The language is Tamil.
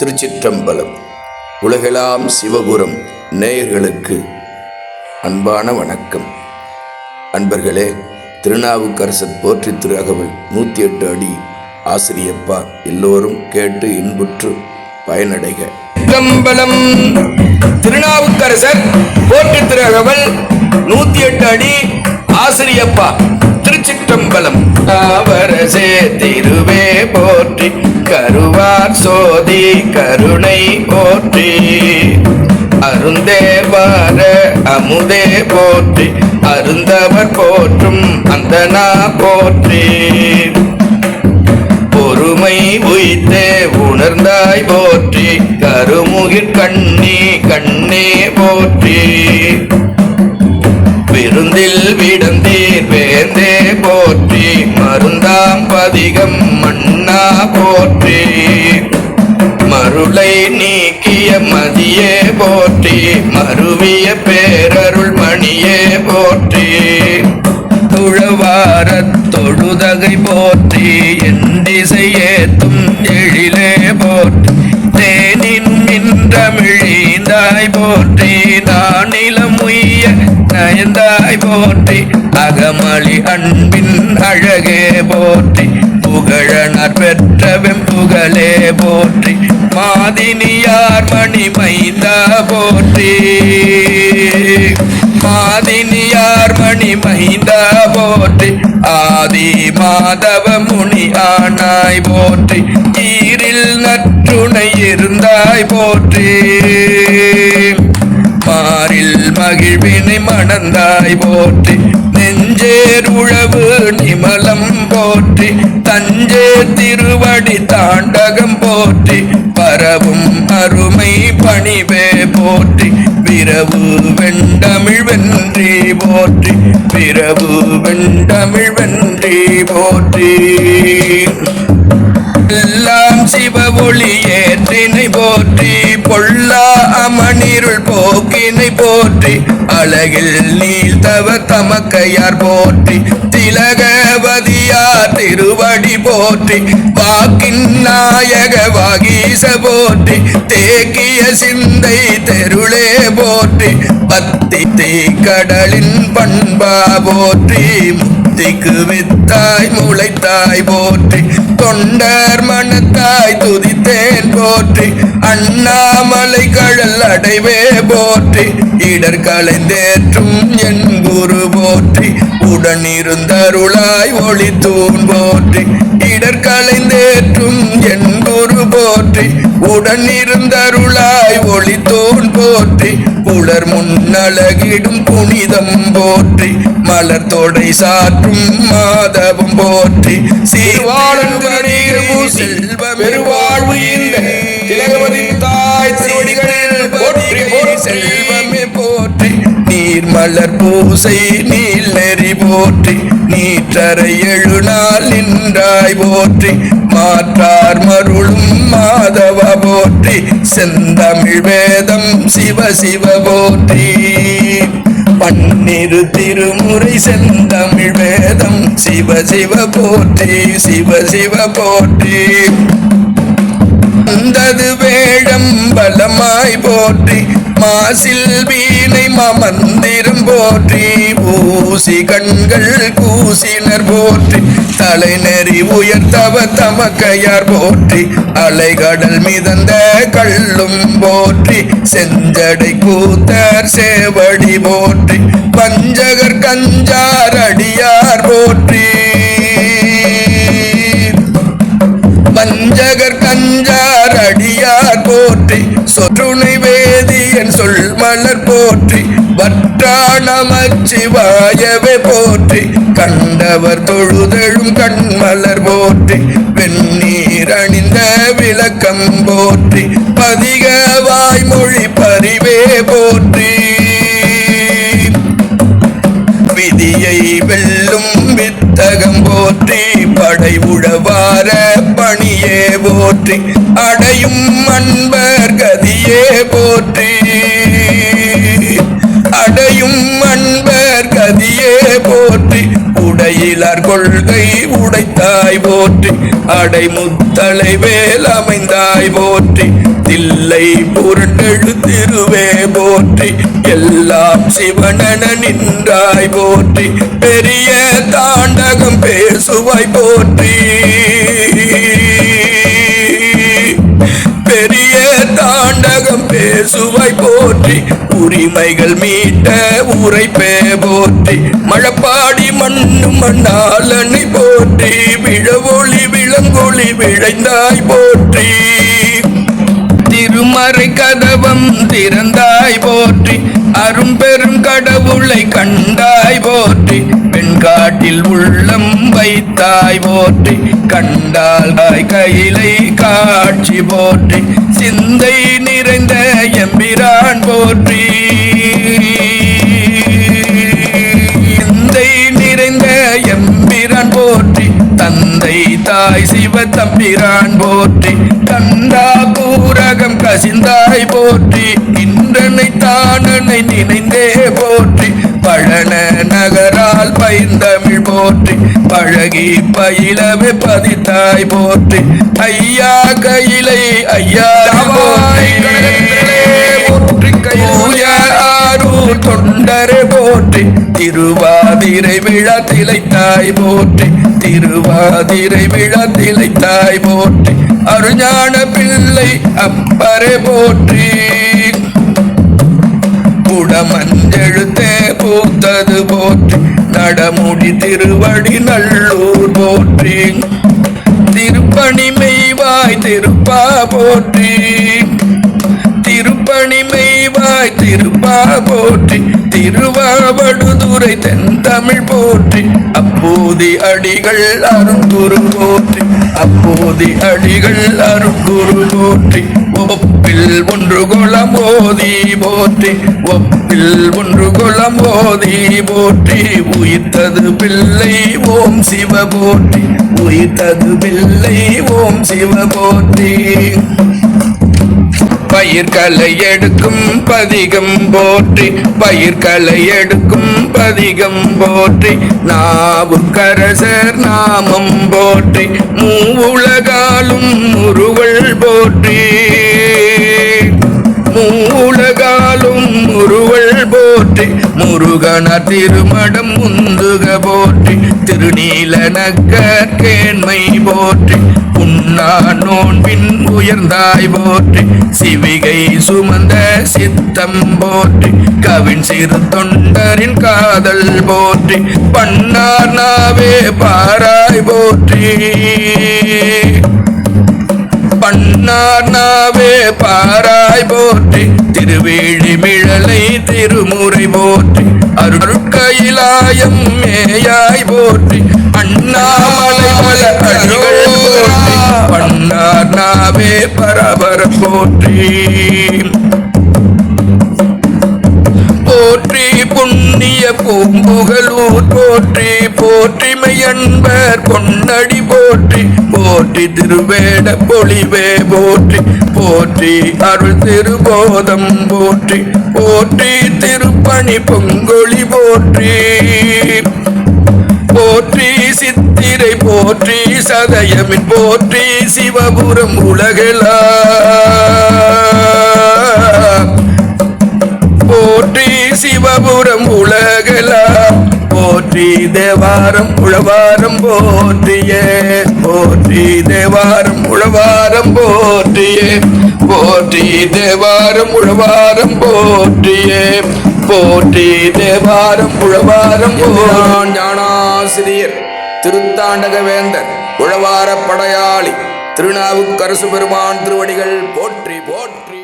திருச்சிற்றம்பலம். உலகெலாம் சிவபுரம் நேயர்களுக்கு அன்பான வணக்கம். அன்பர்களே திருநாவுக்கரசர் போற்றி திரு அகவல் நூற்றி எட்டு அடி ஆசிரியப்பா எல்லோரும் கேட்டு இன்புற்று பயனடைக. சிற்றம்பலம் திருநாவுக்கரசர் போற்றி திரு அகவல் நூற்றி எட்டு அடி ஆசிரியப்பா திருச்சிற்றம்பலம். அவரசே திருவே போற்றி கருவார் சோதி கருணை போற்றி. அருந்தேவார அமுதே போற்றி. அருந்தவர் போற்றும் அந்தனா போற்றி. பொறுமை உயித்தே உணர்ந்தாய் போற்றி. கருமுகிற் கண்ணி கண்ணே போற்றி. மருந்தில் விடந்தீர் வேந்தே போற்றி மருந்தாம் பதிகம் மண்ணா போற்றி. மருளை நீக்கிய மதியே போற்றி மருவிய பேரருள் மணியே போற்றி. துழவாரத் தொழுதகை போற்றி எண்டிசையேத்தும் எழிலே போற்றி. தேனின் மின்றமிழிந்தாய் போற்றி நானிலம் உய்ய போற்றி அகமளி அன்பின் அழகே போற்றி புகழனர் பெற்ற வெம்புகளே போற்றி. மாதினியார் மணி மைந்தா போற்றி. மாதினியார் மணி மைந்தா போற்றி. ஆதி மாதவ முனி ஆனாய் போற்றி. ஈரில் நற்றுணை இருந்தாய் போற்றி. கீழ்வினை மணந்தாய் போற்றி. நெஞ்சேருழவு நிமலம் போற்றி. தஞ்சே திருவடி தாண்டகம் போற்றி. பரவும் அருமை பணிவே போற்றி. பிறவு வெண்டமிழ் வென்றி போற்றி. பிறவு வெண்டமிழ் வென்றி போற்றி. எல்லாம் சிவ ஒளி ஏற்றினை போற்றி பொல்லா அமனிருள் போக்கினை போற்றி அழகில் நீல் தவ தமக்கையார் போற்றி திலகவதியார் திருவடி போற்றி வாக்கின் நாயக வாகீச போற்றி தேக்கிய சிந்தை தெருளே போற்றி பத்தி தீ கடலின் பண்பா போற்றி முத்திக்கு வித்தாய் முளைத்தாய் போற்றி தொண்டர் மனத்தாய் துதித்தேன் போற்றி. அண்ணாமலை கடல் அடைவே போற்றி. இடர் கலைந்தேற்றும் என் குரு போற்றி. உடனிருந்தருளாய் ஒளி தூண் போற்றி. இடர் கலைந்தேற்றும் என் குரு போற்றி. உடனிருந்தருளாய் ஒளி தூண் போற்றி. புலர் முன்னழகிடும் புனிதம் போற்றி. மலர் தொடை சாற்றும் மாதவம் போற்றி. சீர்வாழன் மலர் பூசை நீல் நெறி போற்றி நீற்றரை எழுநாள் நின்றாய் போற்றி மாற்றார் மருளும் மாதவ போற்றி செந்தமிழ் வேதம் சிவ சிவ போற்றி. பன்னிரு திருமுறை செந்தமிழ் வேதம் சிவ சிவ போற்றி சிவ சிவ போற்றி. வந்தது வேடம் பலமாய் போற்றி மாசில் வீணை மமந்திரம் போற்றி பூசி கண்கள் கூசினர் போற்றி தலைநெறி உயர்த்தவ தமக்கையார் போற்றி அலைகடல் மிதந்த கள்ளும் போற்றி செஞ்சடை கூத்தர் சேவடி போற்றி பஞ்சகர் கஞ்சார் அடியார் போற்றி போற்றி. வற்றாணமச்சிவாயவே போற்றி. கண்டவர் தொழுதழும் கண்மலர் போற்றி. வெந்நீர் அணிந்த விளக்கம் போற்றி. பதிக வாய்மொழி பறிவே போற்றி. விதியை வெல்லும் வித்தகம் போற்றி. படை உழவார பணியே போற்றி. அடையும் அன்பர் கதியே போற்றி. அடையும் அன்பர் கதியே போற்றி உடையிலார் கொள்கை உடைத்தாய் போற்றி அடைமுத்தலை வேல் அமைந்தாய் போற்றி தில்லை புரண்டெழு திருவே போற்றி எல்லாம் சிவனன நின்றாய் போற்றி பெரிய தாண்டகம் பேசுவாய் போற்றி. உரிமைகள் மீட்ட உரைப்பே போற்றி மழப்பாடி மண்ணு மண்ணாலனை போற்றி விழவொளி விளங்கொளி விழைந்தாய் போற்றி. திருமறை கதவம் திறந்தாய் போற்றி அரும்பெரும் கடவுளை கண்டாய் போற்றி வெண்காட்டில் உள்ளம் வைத்தாய் போற்றி கண்டால் தாய் கையிலை காட்சி போற்றி சிந்தை நிறைந்த எம்பிரான் போற்றி தந்தை தாய் சிவ தம்பிரான் போற்றி. கண்டா பூரகம் கசிந்தாய் போற்றி. இன்றனை தானனை நினைந்தே போற்றி. பழன நகரால் பைந்தமிழ் போற்றி. பழகி பயிலவே பதித்தாய் போற்றி. ஐயா கையிலை ஐயா போற்றி. கையூய ஆரூர் தொண்டரை போற்றி. திருவாதிரை விழா திளைத்தாய் போற்றி. திருவாதிரை விழா தாய் போற்றி அருஞான பிள்ளை அப்பரை போற்றி. குடமஞ்செழுத்தே பூத்தது போற்றி நடமுடி திருவடி நல்லூர் போற்றி. திருப்பணி மெய்வாய் திருப்பா போற்றி திருப்பணி திருவாய் திருப்பா போற்றி திருவாவடுதுறை தென்தமிழ் போற்றி. அப்போதி அடிகள் அருங்குரு போற்றி அப்போதி அடிகள் அருங்குரு போற்றி. ஒப்பில் ஒன்று குளம் ஓதி போற்றி ஒப்பில் ஒன்று குளம் ஓதி போற்றி. உயிர்த்தது பிள்ளை ஓம் சிவ போற்றி. உயிர்த்தது பிள்ளை ஓம் சிவ போற்றி. பயிர்களை எடுக்கும் பதிகம் போற்றி பயிர்களை எடுக்கும் பதிகம் போற்றி நாவுக்கரசர் நாமம் போற்றி மூவுலகாலும் முருவள் போற்றி. மூலகாலும் முருவள் போற்றி முருகன திருமடம் முந்துக போற்றி திருநீல நக்கேண்மை போற்றி உண்ணா நோன்பின் உயர்ந்தாய் போற்றி. சிவிகை சுமந்த சித்தம் போற்றி. கவின் சிறு தொண்டரின் காதல் போற்றி. பன்னார் நாவே பாராய் போற்றி. பன்னார் நாவே பாராய் போற்றி. திருவேழி மிழலை திருமுறை போற்றி. அருட்கையிலாயம் மேயாய் போற்றி. அண்ணாமலை மல அடிகள் பண்ணார் நாவே பரபர போற்றி. போற்றி புண்ணிய பூம்புகளூர் போற்றி போற்றிமையன்பர் பொன்னடி போற்றி. போற்றி திருவேட பொழிவே போற்றி போற்றி அருள் திருபோதம் போற்றி. போற்றி திருப்பணி பொங்கொழி போற்றி. போற்றி சித்த போற்றி சதயமின் போற்றி சிவபுரம் உலகெல்லாம் போற்றி சிவபுரம் உலகலாம் போற்றி தேவாரம் உழவாரம் போற்றியே. போற்றி தேவாரம் உழவாரம் போற்றியே. போற்றி தேவாரம் உழவாரம் போற்றியே. போற்றி தேவாரம் உழவாரம் ஞானாசிரியர். திருத்தாண்டக வேந்தர் உழவார படையாளி திருநாவுக்கரசு பெருமான் திருவடிகள் போற்றி போற்றி.